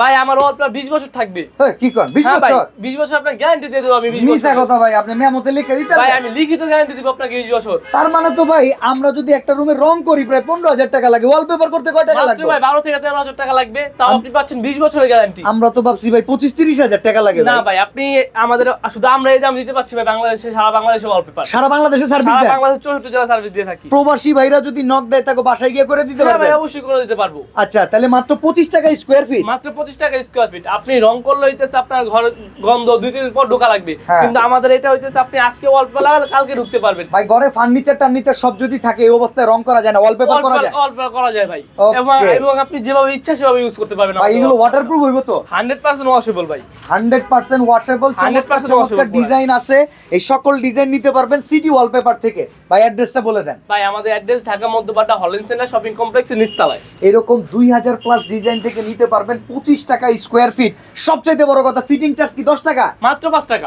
ভাই আমার ওয়ালপেপার 20 বছর থাকবে। হ্যাঁ, কি কর বিশ হ্যাঁ ভাই বছর? 20 বছর আপনার গ্যারান্টি দিয়ে দেবো আমি 20 মিশা বছর। কথা ভাই আপনি মেমোতে লিখে দিতে ভাই আমি লিখিত গ্যারান্টি দিব আপনাকে 20 বছর। তার মানে তো ভাই আমরা যদি একটা রুমে রং করি প্রায় পনেরো হাজার টাকা লাগে। ওয়ালপেপার করতে কয় টাকা লাগবে? ভাই 12 থেকে 13 হাজার টাকা লাগবে। তাও আপনি পাচ্ছেন 20 বছরের গ্যারান্টি আমরা তো ভাবছি ভাই পঁচিশ তিরিশ হাজার টাকা লাগে না ভাই। আপনি আমাদের শুধু আমরা এই দাম দিতে পারছি ভাই বাংলাদেশে সারা বাংলাদেশে ওয়ালপেপার সারা বাংলাদেশে সার্ভিস সারা দেয়? বাংলাদেশে 64 জেলা সার্ভিস দিয়ে থাকি। প্রবাসী ভাইরা যদি নক দেয় তাকে বাসায় গিয়ে করে দিতে হ্যাঁ পারবে? ভাই অবশ্যই করে দিতে পারব। আচ্ছা তাহলে মাত্র পঁচিশ টাকা স্কোয়ার ফিট মাত্র পঁচিশ টাকা স্কোয়ার ফিট আপনি রং করলে হইতেছে আপনার ঘর গন্ধ দুই তিন দিন পর ঢোকা লাগবে। হ্যাঁ। কিন্তু আমাদের এটা হইতেছে আপনি আজকে ওয়ালপেপার লাগালে কালকে ঢুকতে পারবেন। ভাই ঘরে ফার্নিচার টার্নিচার সব যদি থাকে এই অবস্থায় রং করা যায় না ওয়ালপেপার করা যায়? ওয়ালপেপার করা যায় ভাই। এবং আপনি যেভাবে ইচ্ছা সেভাবে ইউজ করতে পারবেন ভাই এগুলো ওয়াটারপ্রুফ হইব তো? হান্ড্রেড পার্সেন্ট ওয়াশেবল ভাই। হান্ড্রেড পার্সেন্ট ওয়াশেবল 100% চমৎকার washable, ডিজাইন আছে। এই সকল ডিজাইন নিতে পারবেন সিটি ওয়ালপেপার থেকে। ভাই অ্যাড্রেসটা বলে দেন। ভাই আমাদের অ্যাড্রেস ঢাকা মধ্যপাড়া হলেন সেন্টার শপিং কমপ্লেক্সের নিচতলায়। এরকম দুই হাজার প্লাস ডিজাইন থেকে নিতে পারবেন পঁচিশ টাকা স্কোয়ার ফিট সবচাইতে বড় কথা ফিটিং চার্জ কি দশ টাকা? মাত্র পাঁচ টাকা।